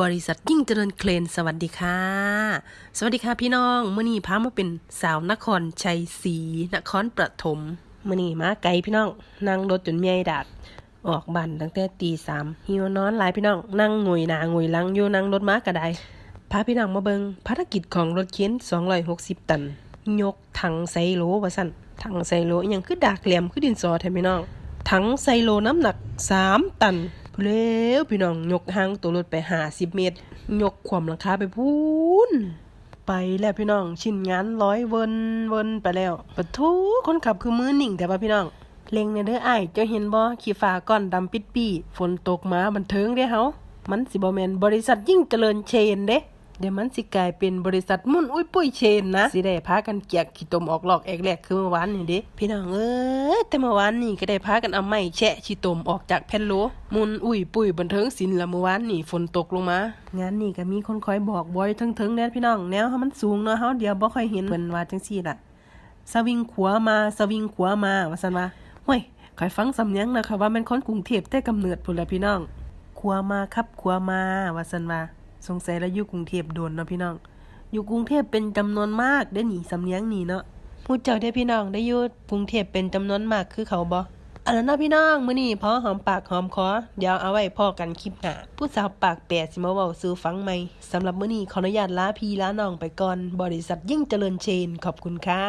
บริษัทยิ่งเจริญเคลนสวัสดีค่ะ สวัสดีค่ะพี่น้องเมื่อนี้พามาเป็นสาวนครชัยศรีนครปฐมเมื่อนี้มาไกลพี่น้อง นั่งรถจนเมียดาดออกบ้านตั้งแต่ตีสามหิวนอนหลายพี่น้อง นั่งงวยหนางวยลังอยู่นั่งรถม้ากระไดพาพี่น้องมาเบิงภารกิจของรถเข็น260 ตัน ยกถังไซโลว่าสั่นถังไซโลอหยังคือดากแหลี่ยมคือดินสอแท้พี่น้องถังไซโลน้ำหนัก 3 ตัน พแล้วพี่น้องยกหางตัวรถไปหาสิบเมตร ยกความหลังคาไปพูนไปแล้วพี่น้อง ชิ้นงานร้อยเวินเวินไปแล้วปะทูคนขับคือมือหนิ่งแต่ว่าพี่น้องเล็งในเด้ออ้เจ้าเห็นบ่ขี้ฟ้าก้อนดำปิดปีฝนตกมาบันเทิงเด้เฮามันสิบอแมนบริษัทยิ่งเจริญเชนเด้ เดี๋ยวมันสิกลายเป็นบริษัทมุ่นอุ้ยปุ้ยเชนนะ สิได้พากันเกียกขี้ตมออกหลอกแอกแลกคือเมื่อวานนี่เด้พี่น้องเอ้ยแต่เมื่อวานนี่ก็ได้พากันเอาไม้แฉะขี้ตมออกจากแผ่นโลมุนอุ้ยปุ้ยบันเทิงศิลป์ละเมื่อวานนี่ฝนตกลงมางานนี่ก็มีคนคอยบอกบอยเทิงๆแน่พี่น้องแนวเฮามันสูงเนาะเฮาเดียวบ่ค่อยเห็นเพิ่นว่าจังซี่ล่ะสวิงขวามาสวิงขวามาว่าซั่นว่าห้วยคอยฟังสำเนียงนะคะว่ามันคนกรุงเทพแต่กำเนิดพุ่นละพี่น้องขวามาครับขวามาว่าซั่นว่า สงสัยแล้วอยู่กรุงเทพโดนเนาะพี่น้อง อยู่กรุงเทพเป็นจำนวนมากได้หนีสำเนียงหนีเนาะผู้เจ้าได้พี่น้องได้อยู่กรุงเทพเป็นจำนวนมากคือเขาบ่อันนั้นนะพี่น้องมื้อนี้พอหอมปากหอมคอเดี๋ยวเอาไว้พอกันคลิปหน้าผู้สาวปากแปดสิมาเว้าสู่ฟังใหม่สำหรับมื้อนี้ขออนุญาตลาพี่ลาน้องไปก่อน บริษัทยิ่งเจริญเชนขอบคุณค่ะ